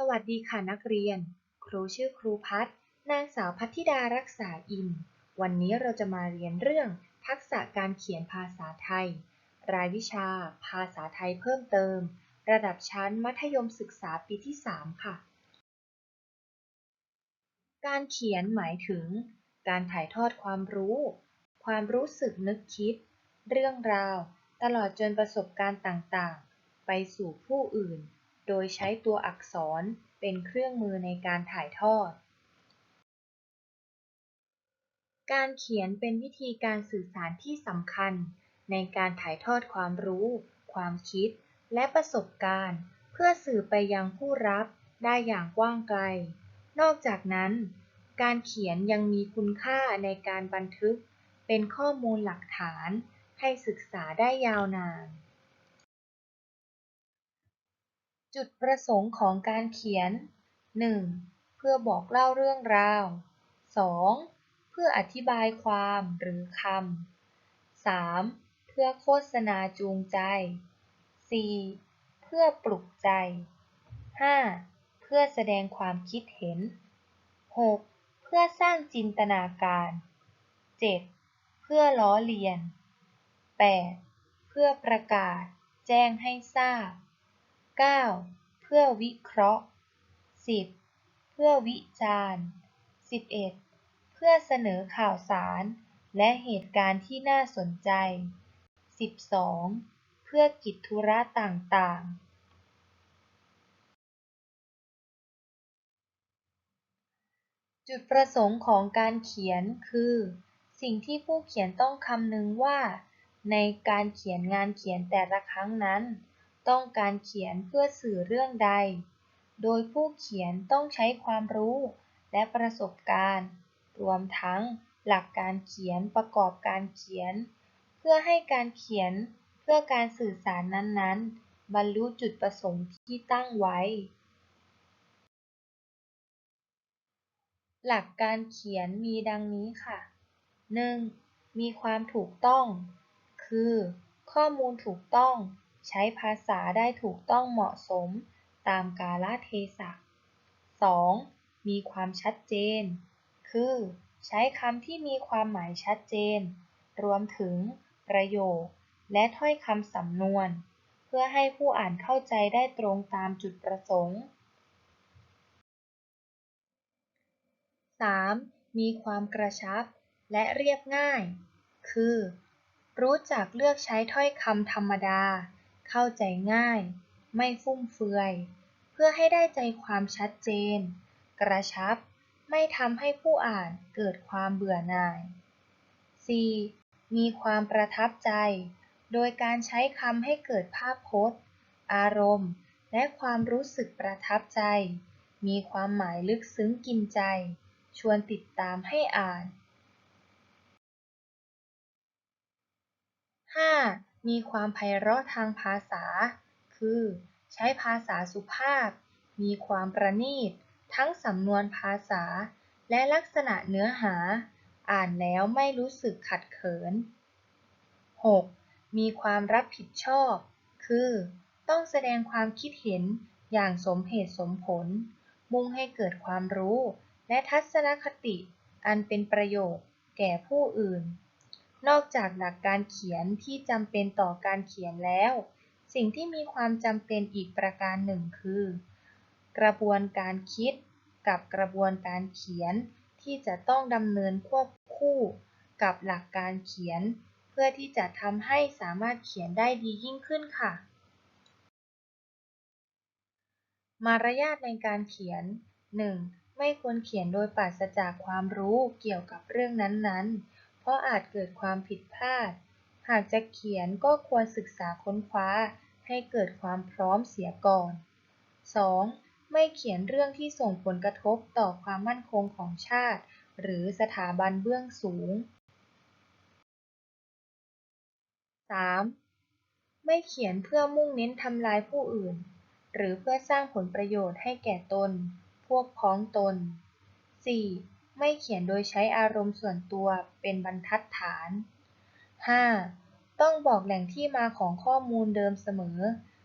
สวัสดีค่ะนักเรียน ครูชื่อครูพัฒน์นางสาวพัทิดารักษาอิน วันนี้เราจะมาเรียนเรื่องทักษะการเขียนภาษาไทย รายวิชา ภาษาไทยเพิ่มเติม ระดับชั้นมัธยมศึกษาปีที่ 3 ค่ะ การเขียนหมายถึง การถ่ายทอดความรู้ ความรู้สึกนึกคิด เรื่องราว ตลอดจนประสบการณ์ต่างๆ ไปสู่ผู้อื่น โดยใช้ตัวอักษรเป็นเครื่องมือในการถ่ายทอด การเขียนเป็นวิธีการสื่อสารที่สำคัญ ในการถ่ายทอดความรู้ ความคิด และประสบการณ์ เพื่อสื่อไปยังผู้รับได้อย่างกว้างไกล นอกจากนั้น การเขียนยังมีคุณค่าในการบันทึก เป็นข้อมูลหลักฐาน ให้ศึกษาได้ยาวนาน จุดประสงค์ของการเขียน 1. เพื่อบอกเล่าเรื่องราว 2. เพื่ออธิบายความหรือคำ 3. เพื่อโฆษณาจูงใจ 4. เพื่อปลุกใจ 5. เพื่อแสดงความคิดเห็น 6. เพื่อสร้างจินตนาการ 7. เพื่อล้อเลียน 8. เพื่อประกาศ แจ้งให้ทราบ 9. เพื่อวิเคราะห์ 10. เพื่อวิจารณ์ 11. เพื่อเสนอข่าวสาร และเหตุการณ์ที่น่าสนใจ 12. เพื่อกิจธุระต่างๆจุดประสงค์ของการเขียนคือ สิ่งที่ผู้เขียนต้องคำนึงว่า ในการเขียนงานเขียนแต่ละครั้งนั้น ต้องการเขียนเพื่อสื่อเรื่องใด โดยผู้เขียนต้องใช้ความรู้และประสบการณ์ รวมทั้งหลักการเขียนประกอบการเขียน เพื่อให้การเขียนเพื่อการสื่อสารนั้นๆ บรรลุจุดประสงค์ที่ตั้งไว้ หลักการเขียนมีดังนี้ค่ะ 1. มีความถูกต้อง คือ ข้อมูลถูกต้อง ใช้ภาษาได้ถูกต้องเหมาะสมตามกาลเทศะ 2. มีความชัดเจน คือ ใช้คำที่มีความหมายชัดเจน รวมถึง ประโยค และถ้อยคำสำนวน เพื่อให้ผู้อ่านเข้าใจได้ตรงตามจุดประสงค์ 3. มีความกระชับ และเรียบง่าย คือ รู้จักเลือกใช้ถ้อยคำธรรมดา เข้าใจง่าย ไม่ฟุ่มเฟือย เพื่อให้ได้ใจความชัดเจน กระชับ ไม่ทำให้ผู้อ่านเกิดความเบื่อหน่าย 4. มีความประทับใจ โดยการใช้คำให้เกิดภาพพจน์ อารมณ์ และความรู้สึกประทับใจ มีความหมายลึกซึ้งกินใจ ชวนติดตามให้อ่าน 5. มีความไพเราะทางภาษา คือ ใช้ภาษาสุภาพ มีความประณีต ทั้งสำนวนภาษา และลักษณะเนื้อหา อ่านแล้วไม่รู้สึกขัดเขิน 6. มีความรับผิดชอบ คือ ต้องแสดงความคิดเห็นอย่างสมเหตุสมผล มุ่งให้เกิดความรู้ และทัศนคติ อันเป็นประโยชน์แก่ผู้อื่น นอกจากหลักการเขียนที่จำเป็นต่อการเขียนแล้ว สิ่งที่มีความจำเป็นอีกประการหนึ่งคือ กระบวนการคิดกับกระบวนการเขียนที่จะต้องดำเนินควบคู่กับหลักการเขียน เพื่อที่จะทำให้สามารถเขียนได้ดียิ่งขึ้นค่ะ มารยาทในการเขียน 1. ไม่ควรเขียนโดยปราศจากความรู้เกี่ยวกับเรื่องนั้นๆ เพราะอาจเกิดความผิดพลาด หากจะเขียนก็ควรศึกษาค้นคว้าให้เกิดความพร้อมเสียก่อน 2. ไม่เขียนเรื่องที่ส่งผลกระทบต่อความมั่นคงของชาติ หรือสถาบันเบื้องสูง 3. ไม่เขียนเพื่อมุ่งเน้นทำลายผู้อื่น หรือเพื่อสร้างผลประโยชน์ให้แก่ตน พวกพ้องตน 4. ไม่เขียนโดยใช้อารมณ์ส่วนตัวเป็นบรรทัดฐาน 5. ต้องบอกแหล่งที่มาของข้อมูลเดิมเสมอ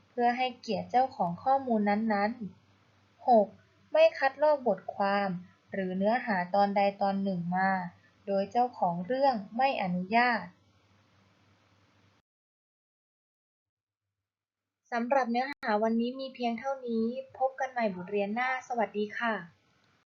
เพื่อให้เกียรติเจ้าของข้อมูลนั้นๆ 6. ไม่คัดลอกบทความ หรือเนื้อหาตอนใดตอนหนึ่งมา โดยเจ้าของเรื่องไม่อนุญาตสำหรับเนื้อหาวันนี้มีเพียงเท่านี้ พบกันใหม่บทเรียนหน้า สวัสดีค่ะ